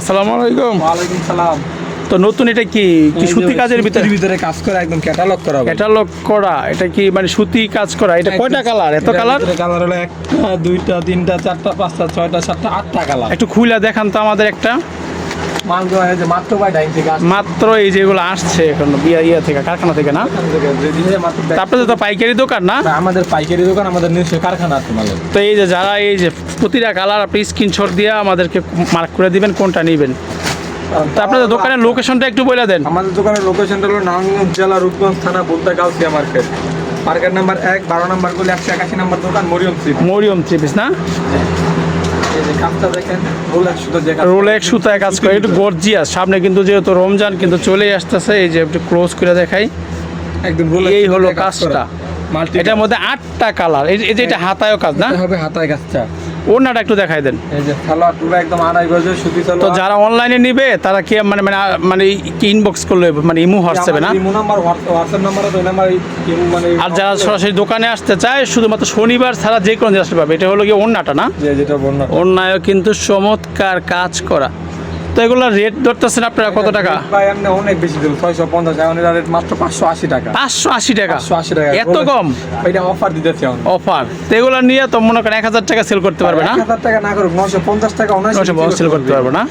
আসসালামু আলাইকুম। ওয়ালাইকুম সালাম। তো নতুন এটা কি? কি সুতি কাজের ভিতরে? ভিতরে কাজ করা একদম ক্যাটালগ করা ক্যাটালগ করা এটা কি মানে সুতি কাজ করা? এটা কয়টা কালার এত কালার কালার হলো একটা দুইটা তিনটা চারটা পাঁচটা ছয়টা সাতটা আটটা কালার একটু খুলে দেখান তো আমাদের একটা। মাত্র এই যেগুলো আসছে এখন বিয়া ইয়া থেকে কারখানা থেকে না? তারপরে তো পাইকারি দোকান না? আমাদের পাইকারি দোকান আমাদের নিজস্ব কারখানা তো এই যে যারা এই যে প্রতিটা কালার আপনি স্ক্রিনশট দিয়ে আমাদেরকে মার্ক করে দিবেন কোনটা নেবেন? আপনাদের দোকানের লোকেশনটা একটু বলে দেন। আমাদের দোকানের লোকেশনটা হলো নারায়ণগঞ্জ জেলা রূপগঞ্জ থানা Bulta Gausia market. Market number এক বারো নাম্বার গুলি একশো একাশি নাম্বার দোকান মরিয়ম সিট মরিয়ম থ্রি না? রোলেক সুতায় কাজ করে একটু গর্জিয়াস। সামনে কিন্তু যেহেতু রমজান কিন্তু চলেই আসতেছে এই যে একটু ক্লোজ করে দেখাই। একদম এই হলো কাজটা। এটার মধ্যে আটটা কালার। এই যে এটা হাতায়ও কাজ না? হবে হাতায় কাজটা। ওনাটা একটু দেখাই দেন। এই যে সালোয়ার পুরো একদম আড়াই গজের সুতি তো যারা অনলাইনে নিবে তারা কি মানে মানে মানে কি ইনবক্স করলে মানে ইমু হোয়াটসঅ্যাপে না? ইমো নাম্বার হোয়াটসঅ্যাপ নাম্বার আছে নাম্বার মানে আর যারা সরাসরি দোকানে আসতে চায় শুধুমাত্র শনিবার ছাড়া যে কোনো দিন আসতে পারবে। এটা হলো কি ওন্নাটা না? যেটা অন্যায় কিন্তু চমৎকার কাজ করা। এগুলো রেট ধরতেছেন আপনারা কত টাকা? ভাই আপনি অনেক বেশি দিল ছয়শো পঞ্চাশ এখন এটা রেট মাত্র পাঁচশো আশি টাকা। পাঁচশো আশি টাকা? পাঁচশো আশি টাকা। এত কম? এটা অফার দিতেছি অফার তো এগুলো নিয়ে তো মনে করেন এক হাজার টাকা সেল করতে পারবে না? এক হাজার টাকা না করুক নশো পঞ্চাশ টাকা নশো সেল করতে পারবে না?